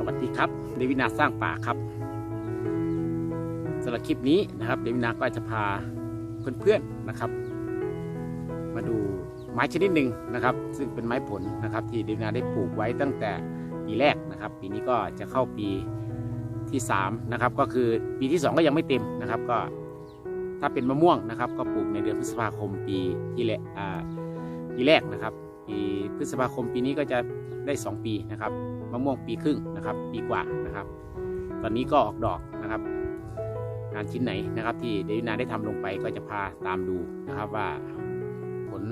สวัสดีครับเดวินาสร้างป่าครับสำหรับคลิปนี้นะครับเดวินาก็จะพาเพื่อนๆนะครับ มาดูไม้ชนิดหนึ่งนะครับ ซึ่งเป็นไม้ผลนะครับ ที่เดวินาได้ปลูกไว้ตั้งแต่ปีแรกนะครับ ปีนี้ก็จะเข้าปีที่3นะครับก็คือปีที่ 2 ก็ยังไม่เต็มนะครับ ก็ถ้าเป็นมะม่วงนะครับ ก็ปลูกในเดือนพฤษภาคมปีที่แรกปีแรกนะครับ พฤษภาคมปีนี้ก็จะได้ 2 ปีนะครับมะม่วงปีครึ่งนะครับ ปีกว่านะครับ ตอนนี้ก็ออกดอกนะครับ งานชิ้นไหนนะครับ ที่เดวินาได้ทำลงไปก็จะพาตามดูนะครับว่าผล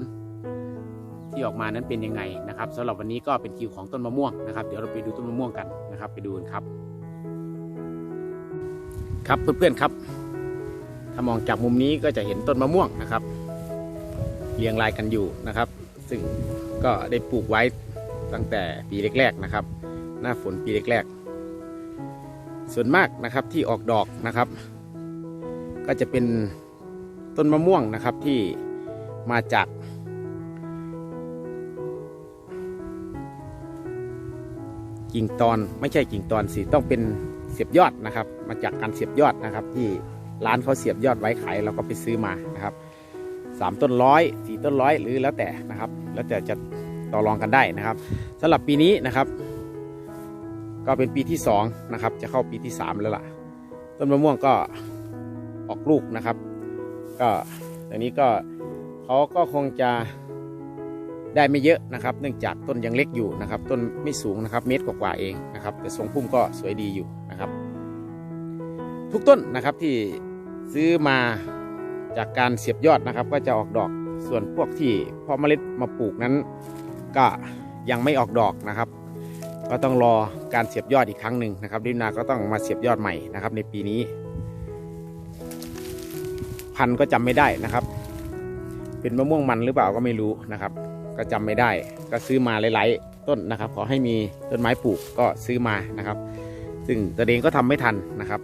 ที่ออกมานั้นเป็นยังไงนะครับสำหรับวันนี้ก็เป็นคิวของต้นมะม่วงนะครับ เดี๋ยวเราไปดูต้นมะม่วงกันนะครับ ไปดูกันครับ ครับเพื่อนๆครับ ถ้ามองจากมุมนี้ก็จะเห็นต้นมะม่วงนะครับ เรียงรายกันอยู่นะครับ ซึ่งก็ได้ปลูกไว้ตั้งแต่ปีแรกๆนะครับ หน้าฝนปีแรกๆ ส่วนมากนะครับที่ออกดอกนะครับ ก็จะเป็นต้นมะม่วงนะครับที่มาจากกิ่งตอนไม่ใช่กิ่งตอนสิต้องเป็นเสียบยอดนะครับ มาจากการเสียบยอดนะครับ ที่ร้านเขาเสียบยอดไว้ขายเราก็ไปซื้อมานะครับ สามต้นร้อยสี่ต้นร้อยหรือแล้วแต่นะครับ แล้วแต่จะต่อรองกันได้นะครับสำหรับปีนี้นะครับ ก็เป็นปีที่สองนะครับจะเข้าปีที่สามแล้วล่ะ ต้นมะม่วงก็ออกลูกนะครับ ก็ตอนนี้ก็เขาก็คงจะได้ไม่เยอะนะครับ เนื่องจากต้นยังเล็กอยู่นะครับ ต้นไม่สูงนะครับ เมตรกว่าๆเองนะครับ แต่ทรงพุ่มก็สวยดีอยู่นะครับ ทุกต้นนะครับที่ซื้อมา จากการเสียบยอดนะครับ ก็จะออกดอกส่วนพวกที่พาะเมล็ดมาปลูกนั้น ก็ยังไม่ออกดอกนะครับ ก็ต้องรอการเสียบยอดอีกครั้งหนึ่งนะครับดินาก็ต้องมาเสียบยอดใหม่นะครับ ในปีนี้ พันก็จำไม่ได้นะครับ เป็นมะม่วงมันหรือเปล่าก็ไม่รู้นะครับ ก็จำไม่ได้ก็ซื้อมาหลายๆต้นนะครับ ขอให้มีต้นไม้ปลูกก็ซื้อมานะครับ ซึ่งตัวเองก็ทำไม่ทันนะครับ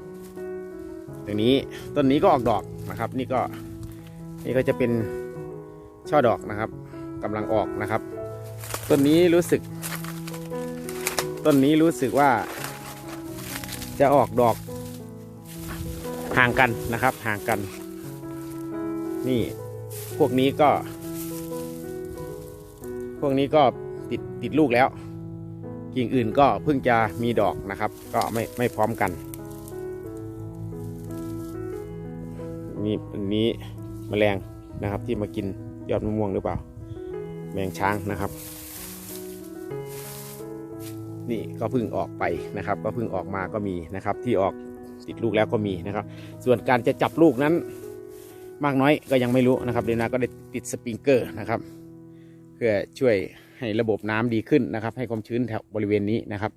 ตรงนี้ต้นนี้ก็ออกดอก นะครับ นี่ก็นี่ก็จะเป็นช่อดอกนะครับกำลังออกนะครับ ต้นนี้รู้สึก ต้นนี้รู้สึกว่า จะออกดอกห่างกันนะครับ ห่างกัน นี่พวกนี้ก็ พวกนี้ก็ติดติดลูกแล้วกิ่งอื่นก็เพิ่งจะมีดอกนะครับ ก็ไม่ไม่พร้อมกัน นี่อันนี้แมลงนะครับที่มากินยอดมะม่วงหรือเปล่า แมงช้างนะครับ นี่ก็เพิ่งออกไปนะครับ ก็เพิ่งออกมาก็มีนะครับ ที่ออกติดลูกแล้วก็มีนะครับ ส่วนการจะจับลูกนั้น มากน้อยก็ยังไม่รู้นะครับเดยวนาก็ได้ติดสปริงเกอร์นะครับ เพื่อช่วยให้ระบบน้ำดีขึ้นนะครับ ให้ความชื้นแถวบริเวณนี้นะครับ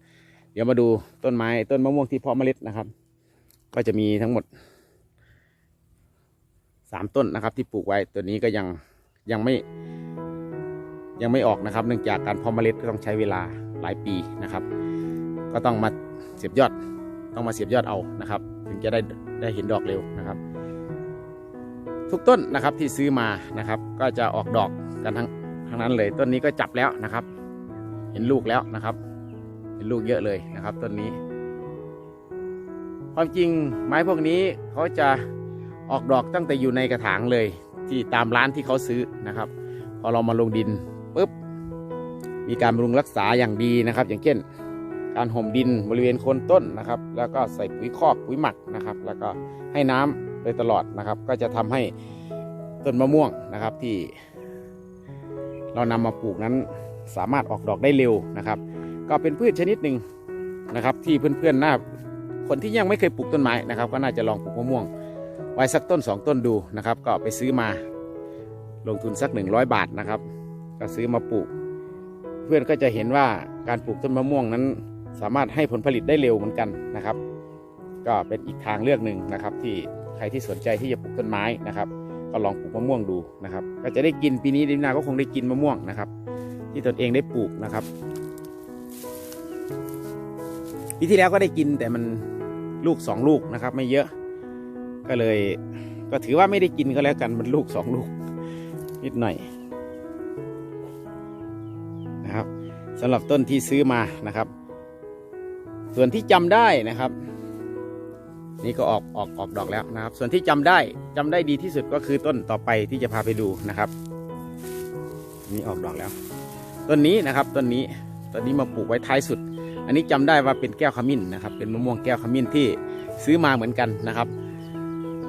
เดี๋ยวมาดูต้นไม้ต้นมะม่วงที่เพาะเมล็ดนะครับ ก็จะมีทั้งหมด สามต้นนะครับที่ปลูกไว้ตัวนี้ก็ยังยังไม่ยังไม่ออกนะครับ เนื่องจากการเพาะเมล็ดก็ต้องใช้เวลาหลายปีนะครับ ก็ต้องมาเสียบยอดต้องมาเสียบยอดเอานะครับ ถึงจะได้ได้เห็นดอกเร็วนะครับ ทุกต้นนะครับที่ซื้อมานะครับ ก็จะออกดอกกันทั้งทั้งนั้นเลยต้นนี้ก็จับแล้วนะครับ เห็นลูกแล้วนะครับเห็นลูกเยอะเลยนะครับต้นนี้ ความจริงไม้พวกนี้เขาจะ ออกดอกตั้งแต่อยู่ในกระถางเลย ที่ตามร้านที่เขาซื้อนะครับ พอเรามาลงดินปุ๊บมีการบำรุงรักษาอย่างดีนะครับ อย่างเช่น การห่มดินบริเวณโคนต้นนะครับ แล้วก็ใส่ปุ๋ยคอกปุ๋ยหมักนะครับ แล้วก็ให้น้ำโดยตลอดนะครับ ก็จะทำให้ต้นมะม่วงนะครับที่ เรานำมาปลูกนั้นสามารถออกดอกได้เร็วนะครับ ก็เป็นพืชชนิดหนึ่งนะครับ ที่เพื่อนๆน่าคนที่ยังไม่เคยปลูกต้นไม้นะครับ ก็น่าจะลองปลูกมะม่วง ไว้สักต้นสองต้นดูนะครับ ก็ไปซื้อมาลงทุนสักหนึ่งร้อยบาทนะครับ ก็ซื้อมาปลูก เพื่อนก็จะเห็นว่าการปลูกต้นมะม่วงนั้น สามารถให้ผลผลิตได้เร็วเหมือนกันนะครับ ก็เป็นอีกทางเลือกหนึ่งนะครับ ที่ใครที่สนใจที่จะปลูกต้นไม้นะครับ ก็ลองปลูกมะม่วงดูนะครับ ก็จะได้กินปีนี้ดินาก็คงได้กินมะม่วงนะครับ ที่ตนเองได้ปลูกนะครับปีที่แล้วก็ได้กินแต่มันลูกสองลูกนะครับ ไม่เยอะ ก็เลย ก็ถือว่าไม่ได้กินก็แล้วกันมันลูกสองลูก นิดหน่อยนะครับสำหรับต้นที่ซื้อมานะครับ ส่วนที่จำได้นะครับ นี่ก็ออกออกออกดอกแล้วนะครับ ส่วนที่จำได้จำได้ดีที่สุดก็คือต้นต่อไปที่จะพาไปดูนะครับนี่ออกดอกแล้ว ต้นนี้นะครับต้นนี้ต้นนี้มาปลูกไว้ท้ายสุด อันนี้จำได้ว่าเป็นแก้วขมิ้นนะครับ เป็นมะม่วงแก้วขมิ้นที่ซื้อมาเหมือนกันนะครับ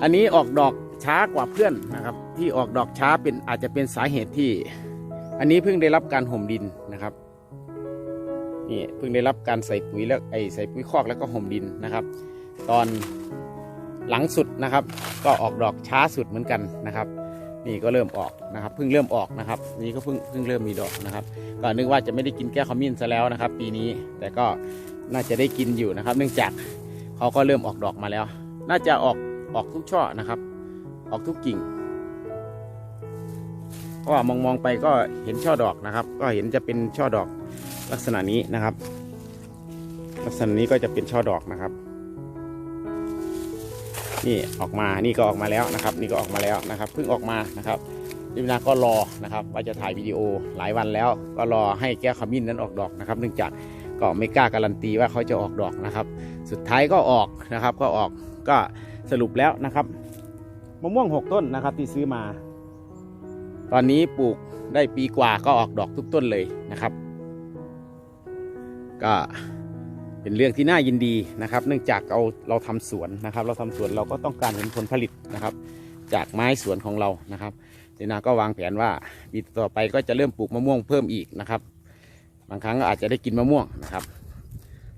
อันนี้ออกดอกช้ากว่าเพื่อนนะครับ ที่ออกดอกช้าเป็นอาจจะเป็นสาเหตุที่ อันนี้เพิ่งได้รับการห่มดินนะครับนี่เพิ่งได้รับการใส่ปุ๋ยแล้วไอใส่ปุ๋ยคอกแล้วก็ห่มดินนะครับ ตอนหลังสุดนะครับ ก็ออกดอกช้าสุดเหมือนกันนะครับนี่ก็เริ่มออกนะครับเพิ่งเริ่มออกนะครับ นี่ก็เพิ่งเพิ่งเริ่มมีดอกนะครับก็นึกว่าจะไม่ได้กินแก้วขมิ้นซะแล้วนะครับ ปีนี้แต่ก็น่าจะได้กินอยู่นะครับ เนื่องจากเขาก็เริ่มออกดอกมาแล้ว น่าจะออก ออกทุกช่อนะครับ ออกทุกกิ่งเพราะว่ามองมองไปก็เห็นช่อดอกนะครับ ก็เห็นจะเป็นช่อดอกลักษณะนี้นะครับ ลักษณะนี้ก็จะเป็นช่อดอกนะครับ นี่ออกมานี่ก็ออกมาแล้วนะครับ นี่ก็ออกมาแล้วนะครับเพิ่งออกมานะครับดิวนาก็รอนะครับ ว่าจะถ่ายวิดีโอหลายวันแล้ว ก็รอให้แก้วขมิ้นนั้นออกดอกนะครับเนื่องจากก็ไม่กล้าการันตีว่าเขาจะออกดอกนะครับ สุดท้ายก็ออกนะครับ ก็ออกก็ สรุปแล้วนะครับมะม่วงหกต้นนะครับที่ซื้อมา ตอนนี้ปลูกได้ปีกว่าก็ออกดอกทุกต้นเลยนะครับ ก็เป็นเรื่องที่น่ายินดีนะครับ เนื่องจากเราเราทำสวนนะครับ เราทำสวนเราก็ต้องการเห็นผลผลิตนะครับ จากไม้สวนของเรานะครับเจนาก็วางแผนว่าปีต่อไปก็จะเริ่มปลูกมะม่วงเพิ่มอีกนะครับ บางครั้งก็อาจจะได้กินมะม่วงนะครับ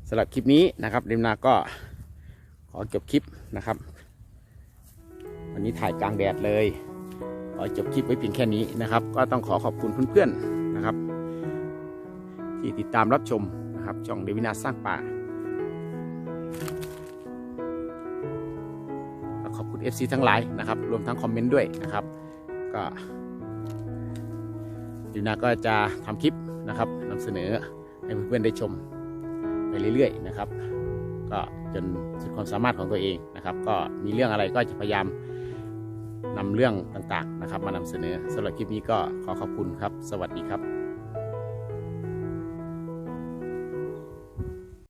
สำหรับคลิปนี้นะครับเดมนาก็ อจบคลิปนะครับ วันนี้ถ่ายกลางแดดเลยขอจบคลิปไว้เพียงแค่นี้นะครับ ก็ต้องขอขอบคุณเพื่อนๆนะครับ ที่ติดตามรับชมนะครับช่องเดวินาสร้างป่าขอบคุณ FC ทั้งหลายนะครับ รวมทั้งคอมเมนต์ด้วยนะครับ ก็เดวินาก็จะทำคลิปนะครับนำเสนอให้เพื่อนๆได้ชมไปเรื่อยๆนะครับ ก็จนสุดความสามารถของตัวเองนะครับ ก็มีเรื่องอะไรก็จะพยายามนำเรื่องต่างๆนะครับ มานำเสนอสำหรับคลิปนี้ก็ขอขอบคุณครับ สวัสดีครับ